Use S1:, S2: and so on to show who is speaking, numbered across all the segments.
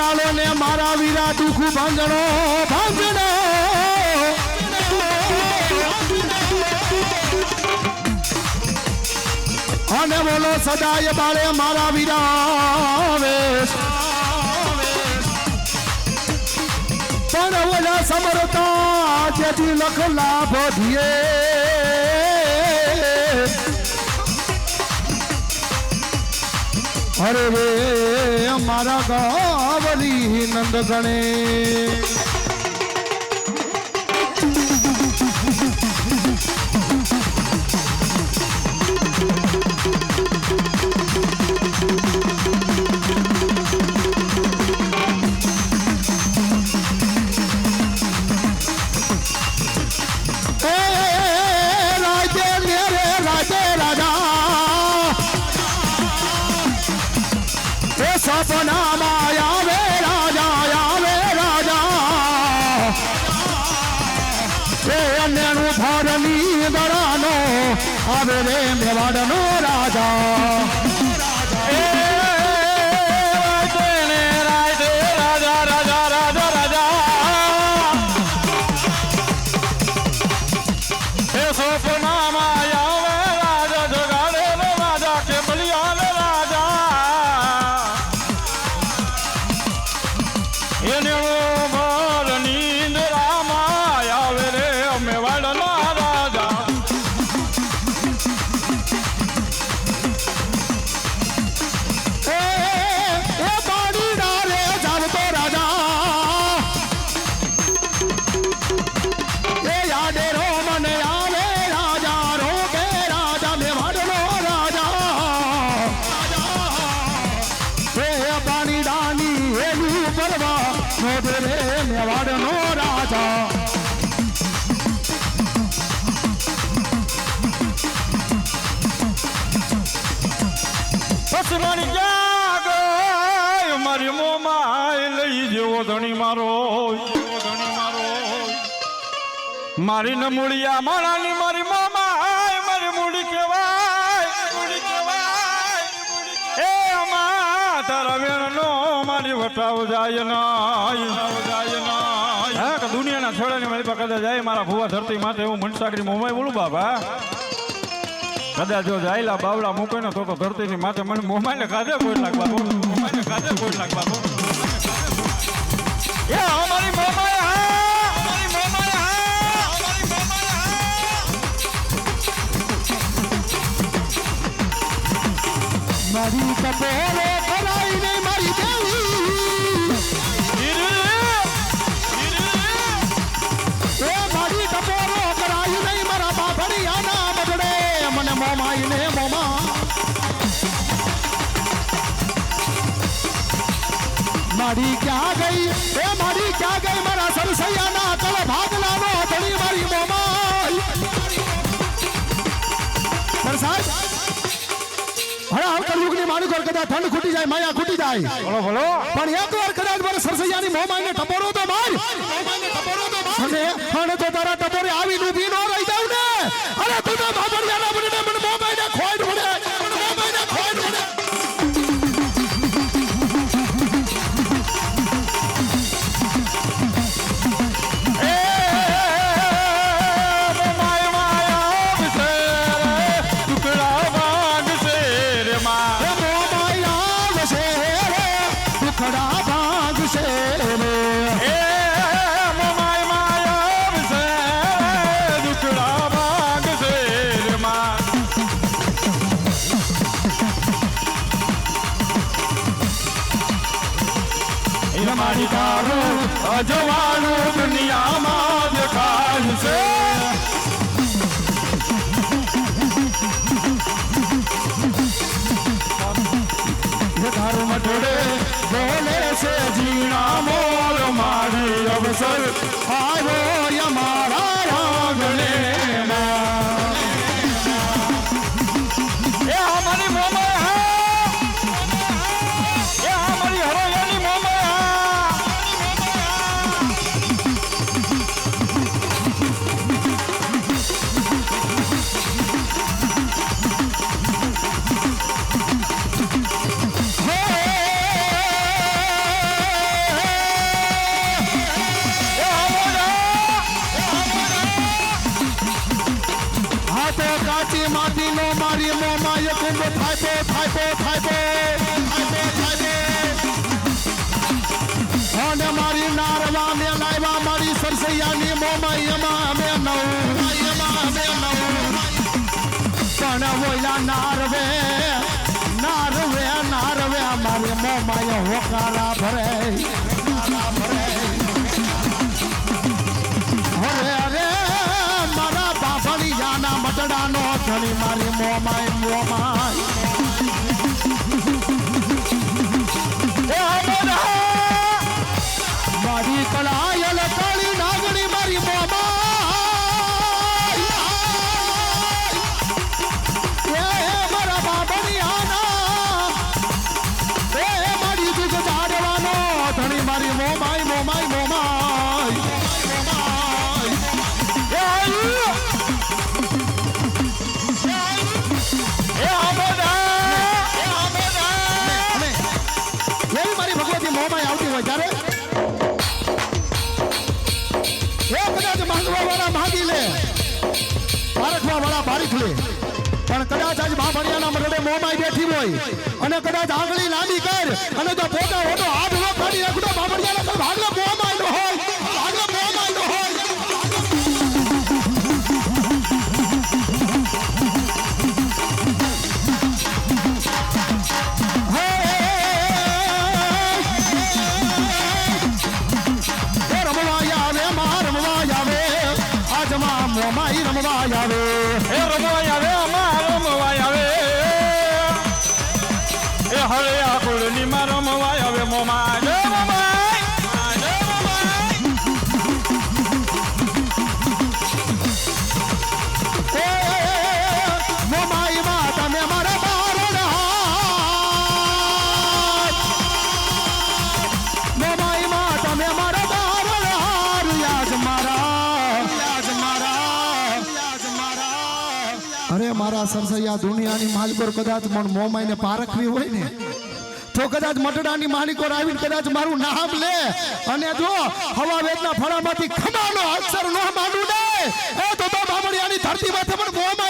S1: ચાલો ને મારા વીરા દુઃખ ભાંગણો ભાંગણો અને બોલો, સદાય બાળે મારા વીરા પણ ઓલા સમરતા જેથી લખ લાભ ધીએ અરે રે અમારા ગાવલી નંદ ગણે.
S2: સસરાણી ક્યાં મારી મોમાં લઈ જેવો ધણી મારો. મારી ધણી મારો નમૂળિયા માણાની મારી મોમાય મારી મૂડી કહેવાય મૂડી કહેવાય. એ અમા તારા વેણનો મારી વટાવ જાય નાય જાય નાય હા દુનિયાના છેડાની મારી પાસે જાય, મારા ભુવા ધરતી માથે હું મનસાગરી મોમાય બોલું બાબા કદાચ જો જાયલા બાવડા મૂકે ને તો તો ધરતીની માથે મને મોમાઈને ખાધે કોઈ લાગવા મોમાઈને ખાધે કોઈ લાગવા એ અમારી હા
S1: મારી કપોરો મારી ક્યાં ગઈ? એ મારી ક્યાં ગઈ? મારા સરસૈયાના ચલ ભાગ લાવો ધણી મારી મોમાઈ. સરસાઈ. હવે હાલ કલયુગની માણિકો કદાચ ઠંડ ખૂટી જાય માયા ખૂટી જાય.
S2: બોલો બોલો.
S1: પણ એક વાર કદાચ મારે સરસૈયાની મોમાઈને ટપોરો તો માર. અને અને તો તારા ટપોરે આવીને ઊભી
S2: મારી
S1: અવસર સરસૈયાની મોમાય એમાં અમે નવ. એમાં નારવે નારવે નારવે, મારી મોમાય હોકારા ભરે. ભરે અરે, મારા બાફળિયાના મટડાનો ધણી મારી વાળા પણ કદાચ આજ બાભણિયાના મરડે મોંમાં બેઠી હોય અને કદાચ આંગળી લાંબી કર અને જો પોતા હોતો હાથ નો ફાડી નાખતો બાભણિયાના કર ભાગલો મોંમાં મારા સરસૈયા દુનિયાની માલકોર કદાચ મન મોમાઈને પારખવી હોય ને, તો કદાચ મટડાની માલિકોર આવીને કદાચ મારું નામ લે. અને જો હવા વેદના ફળામાંથી ખમાનો અક્ષર ન માંડું ને એ તો બાબડિયાની ધરતી માથે પણ મોમાઈને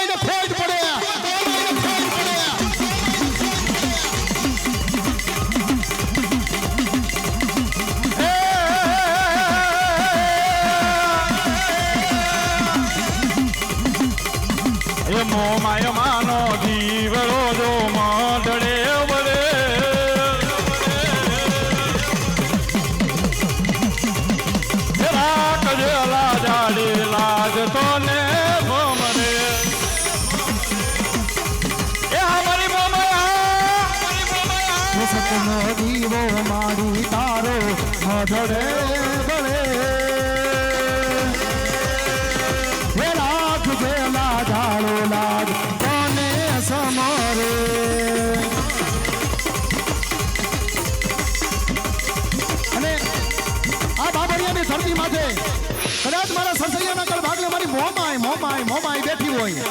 S1: કદાચ મારા સસૈયાના કળ ભાગલે મારી મોમાય મોમાય મોમાય બેઠી હોય.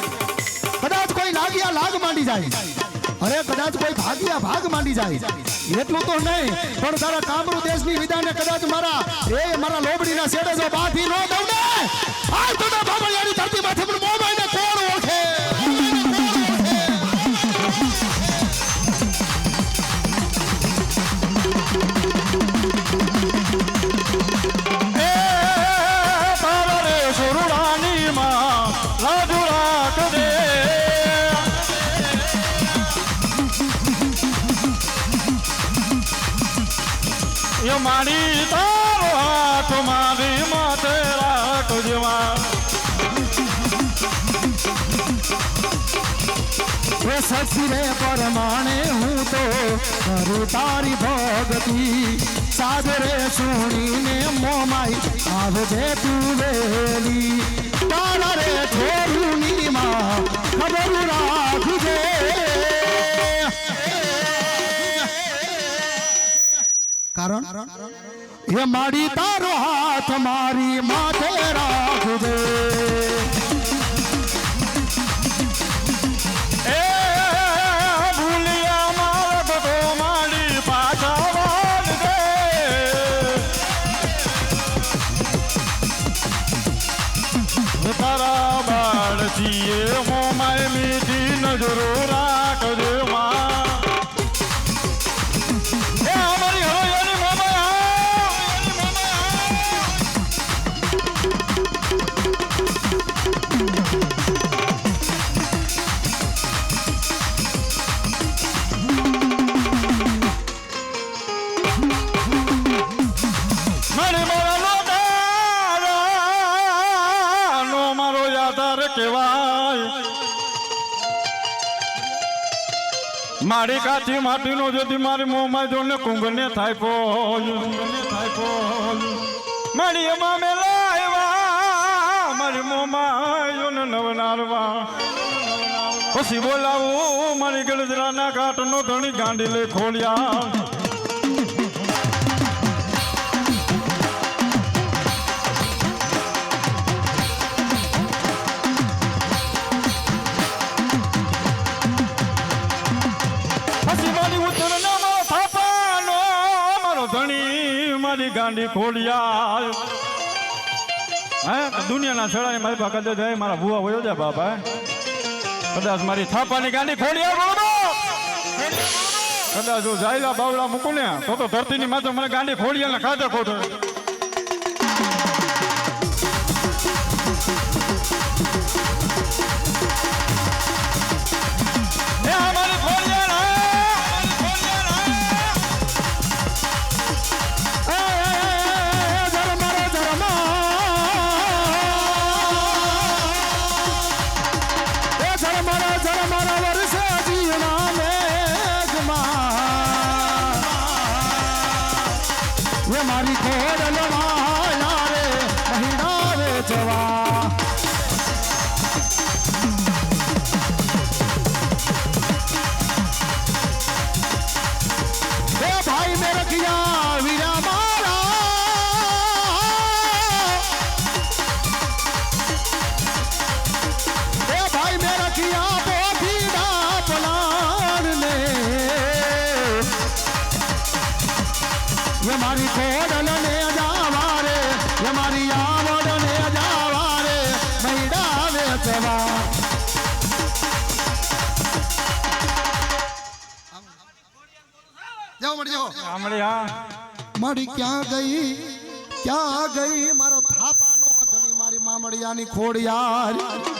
S1: કદાચ કોઈ લાગ્યા લાગ માંડી જાય. અરે કદાચ કોઈ ભાગ્યા ભાગ માંડી જાય. એટલું તો નહીં, પણ તારા કામરૂ દેશની વિદાને કદાચ મારા એ મારા લોબડીના શેડે જો બાથી નો દઉં ને, આ તો ના બાબળિયાની ધરતી માથે પણ મોમાઈને કોણ
S2: એ મારી તારો હાથ મારી માથે રાખજે માં
S1: એ સચી રે પરમાણે હું તો કરું તારી ભગતી સાદરે સુણીને મોમાઈ આવજે તું વેલી. તારા રે છોરુની ખબર રાખજે. કારણ? હે માડી તારો હાથ મારી માથે રાખજે.
S2: મારી તારા બાળ છીએ મોમાય મીઠી નજરો રાખજે. મારી કાચી માટીનો જોતી મારી મોંમાં જોને કુંભને થાય પોય મારી એમાં મેલા આવ્યા, મારી મોંમાં જો નવનારવા. પછી બોલાવું, મારી ગળજરાના કાટનો ધણી ગાંડી લે ખોલ્યા મારી ગાંડી ખોડિયા હે દુનિયાના છેડાને મારી પાસે જાય, મારા ભુવા વયો જાય બાપા કદાચ મારી થાપાની ગાંડી ખોડિયા બોલો કદાચ હું જાયલા બાવલા મૂકું ને તો તો ધરતીની માથે મને ગાંડી ખોડિયા ને ખાધે. ખોટો
S1: ક્યાં ગઈ? મારો થાપાનો ધણી મારી મામડિયાની ખોડિયાર. મારી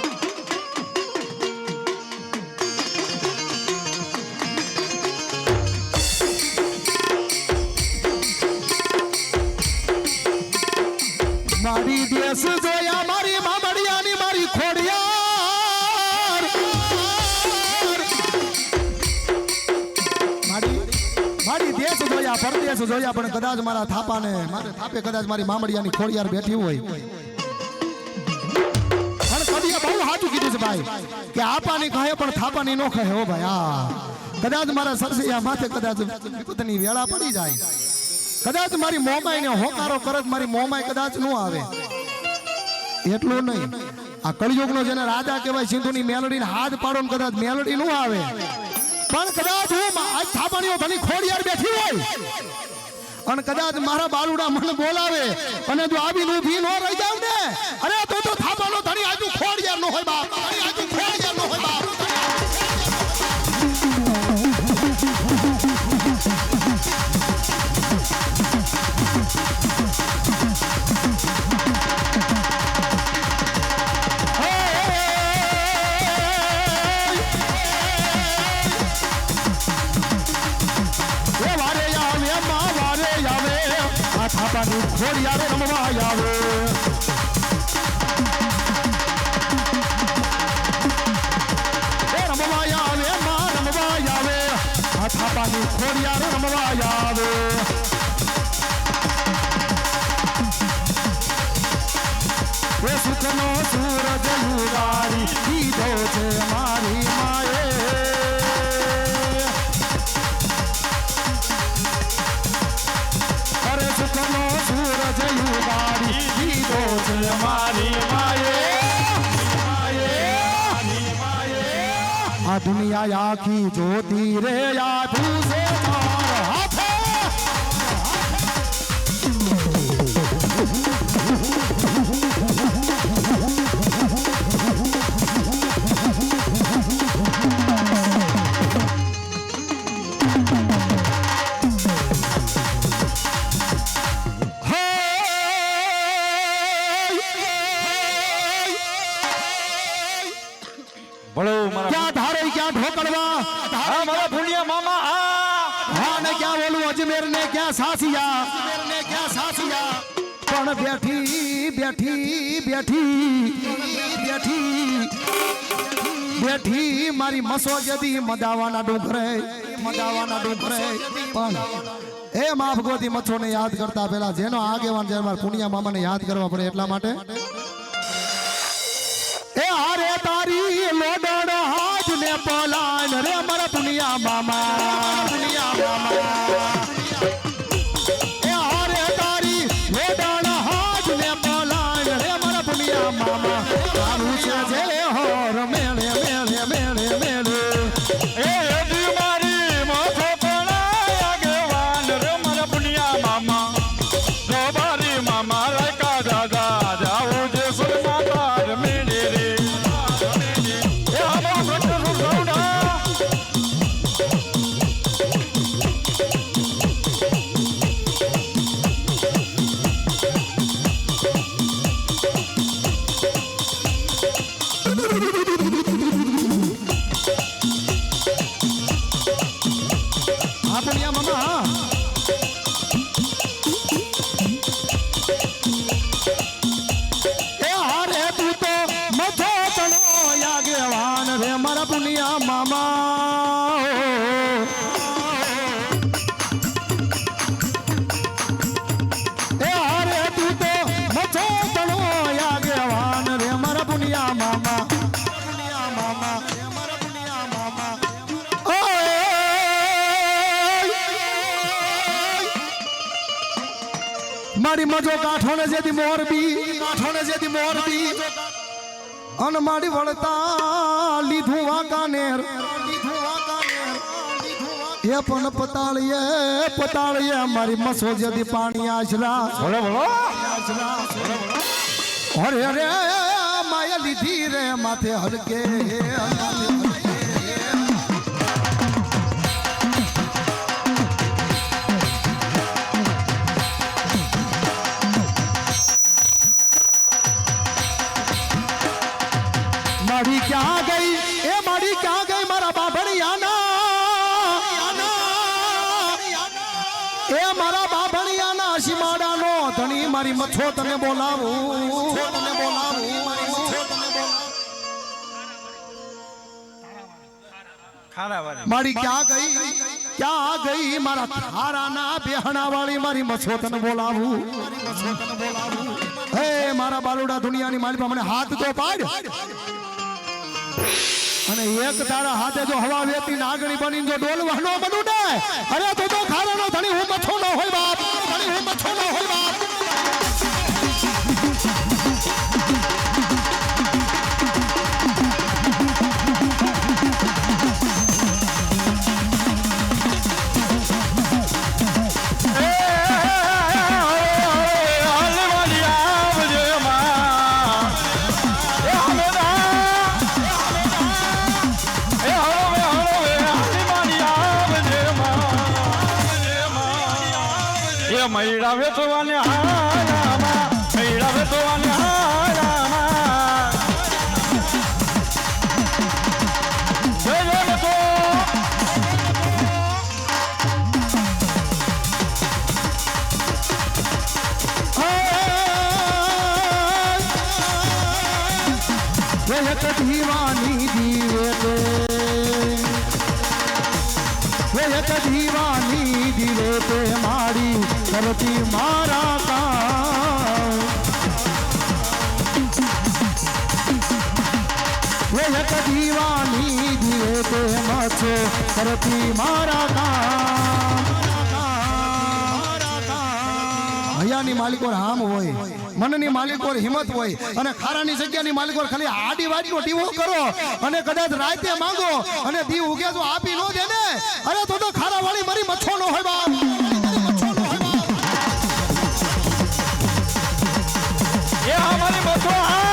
S1: દેશ જોયા મારી મામડિયાની મારી ખોડિયાર. મારી દેશ જોયા, પરદેશ જોયા, પણ કદાચ મારા થાપાને મારે કદાચ મારી મામડિયાની ખોડિયાર બેઠી હોય. પણ કદીએ બહુ છે ભાઈ, કે આપાની કહે પણ થાપાની નો કહે હો ભાઈ આ કદાચ મારા સરસૈયા માથે કદાચ વિપતની વેળા પડી જાય. કદાચ મારી મોમાઈ ને હોકારો કરત, મારી મોમાઈ કદાચ નો આવે. એટલું નહીં. આ કળિયુગનો જેને રાજા કહેવાય, સિંધુની મેલડીને હાથ પાડો કદાચ મેલડી નું આવે. પણ કદાચ હું આજ થાપાણીઓ ભલી ખોડિયાર બેઠી હોય. અને કદાચ મારા બાલુડા મને બોલાવે અને જો આવી નું ભી નો રહી જાવ ને, અરે તો તો થાપાનો ધણી આજુ ખોડિયાર નો હોય બાપ. આખી જોતી રે યાદું છે. અજમેર ને ક્યાં સાસિયા? અજમેર ને ક્યાં સાસિયા? પણ બેઠી બેઠી બેઠી બેઠી બેઠી મારી મસોજદી મદાવાના ડુંગરે મદાવાના ડુંગરે. પણ એ માફ ગોતી મચ્છોને યાદ કરતા પેલા જેનો આગેવાન છે મારા પુનિયા મામાને યાદ કરવા પડે એટલા માટે. એ હારે તારી લોડડ હાથ ને પલાન રે મારા પુનિયા મામા. મારી મજો કાઠોને જેથી મોરબી કાઠોને જેથી મોરબી. અન મારી વળતા લીધું વાંકાનેર. એ પણ પતાળીએ પતાળીએ મારી મસો જેથી પાણી આશરા
S2: બોલો બોલો.
S1: અરે અરે માયા લીધી રે માથે હલકે. માથે મારી ક્યાં ગઈ? એ મારી ક્યાં ગઈ? મારા બાભણિયાના. એ મારા બાભણિયાના સીમાડાનો ધણી મારી મચ્છો તને બોલાવું. તને બોલાવું મારી મારી ક્યાં ગઈ? ક્યાં ગઈ? મારા ખારાના બેહણા વાળી મારી મચ્છો તને બોલાવું. મારા બાલુડા દુનિયાની માલિકા, મને હાથ તો પાડ. અને એક તારા હાથે જો હવા વેતી નાગણી બની જો ડોલવાનો બનુ ને અરે તું તો ખારાનો ધણી હું મચ્છો ન હોય બાપ. ધણી હું મચ્છો ન હોય બાપ. દીવાની દિલે તે મારી કરતી મારા કામ દીવાની દિલે તે મચો કરતી મારા હૈયાની માલિકો હામ હોય, મનની માલિકો હિંમત હોય, અને ખારાની જગ્યાની માલિકો ખાલી આડી વાડીનો ટીવો કરો, અને કદાચ રાતે માંગો, અને દી ઉગે તો આપી ન દે ને અરે તો તો ખારા વાળી મારી મચ્છો નો હોય બાપ.
S2: એ બસો હા.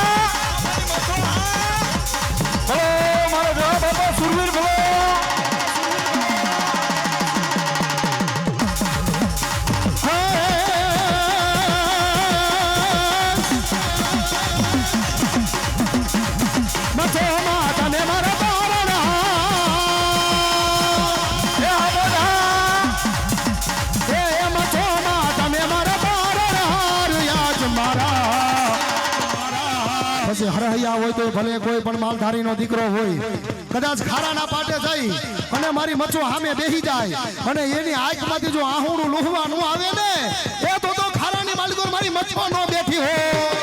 S2: ભલે
S1: કોઈ પણ માલધારીનો દીકરો હોય. કદાચ ખારાના પાટે જઈ અને મારી મચ્છો સામે બેહી જાય અને એની આંખમાંથી જો આહુડું લુહવાનું આવે ને, એ તો તો ખારાની માલિકો મારી મચ્છો નો બેઠી હોય.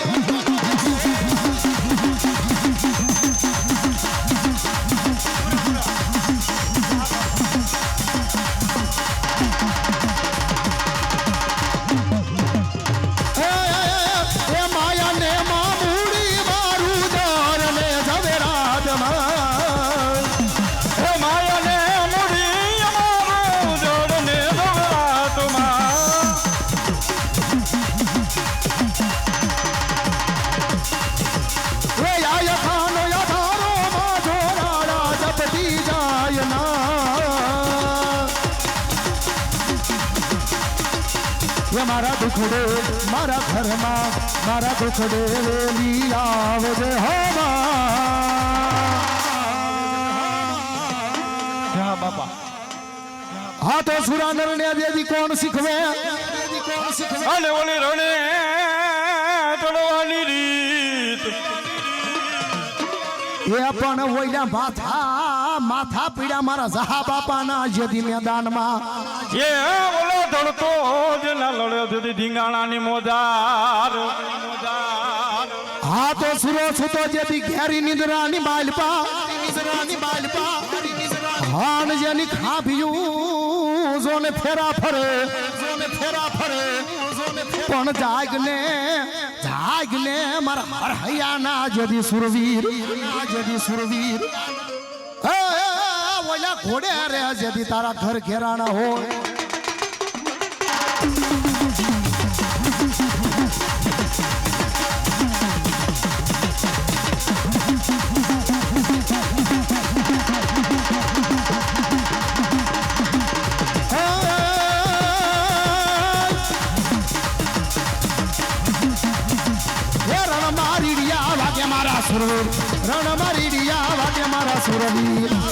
S1: દુખડે મારા ઘરમાં મારા દુખડે લઈ આવજે હવા.
S2: હા બાપા.
S1: હા તો સુરાનર ને દેદી કોણ શીખવે?
S2: અને ઓલી રણે ચડવાની રીત.
S1: એ પણ ઓઈલા માથા માથા પીડા મારા જહા બાપાના જેદી મેદાનમાં.
S2: એ ઓલો ધડતો જેના લડે સુધી ધીંગાણાની મોજાર.
S1: હા તો સુરો છૂતો જેથી ઘેરી નિંદરાની ની નિંદરાની માલપા હાન જેની ખાભ્યું જોને ફેરા ફરે. જોને ફેરા ફરે પણ જાગને જાગને મારા હરહૈયાના જદી સુરવીર જદી સુરવીર. ઓલા ઘોડે હારે જેથી તારા ઘર ઘેરાણા હોય. મારી સુરવીર. રણ મારી રિયા, વાગે મારા સુરવીર.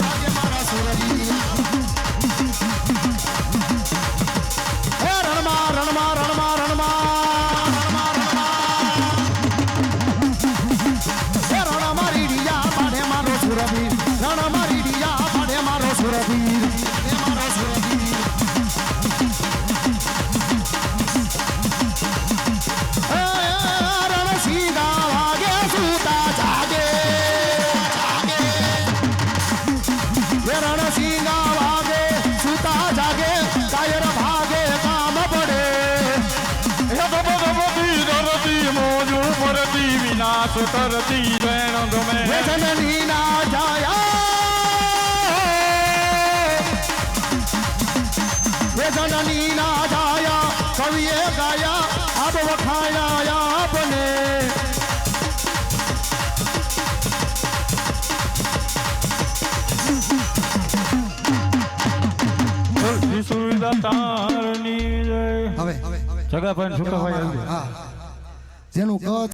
S2: તરતી વેણ ગમે
S1: જનની ના જાયા જનની ના જાયા કવિએ ગાયા આપ વખાયા આપને હવે
S2: જગાભાઈ
S1: હા જેનું કદ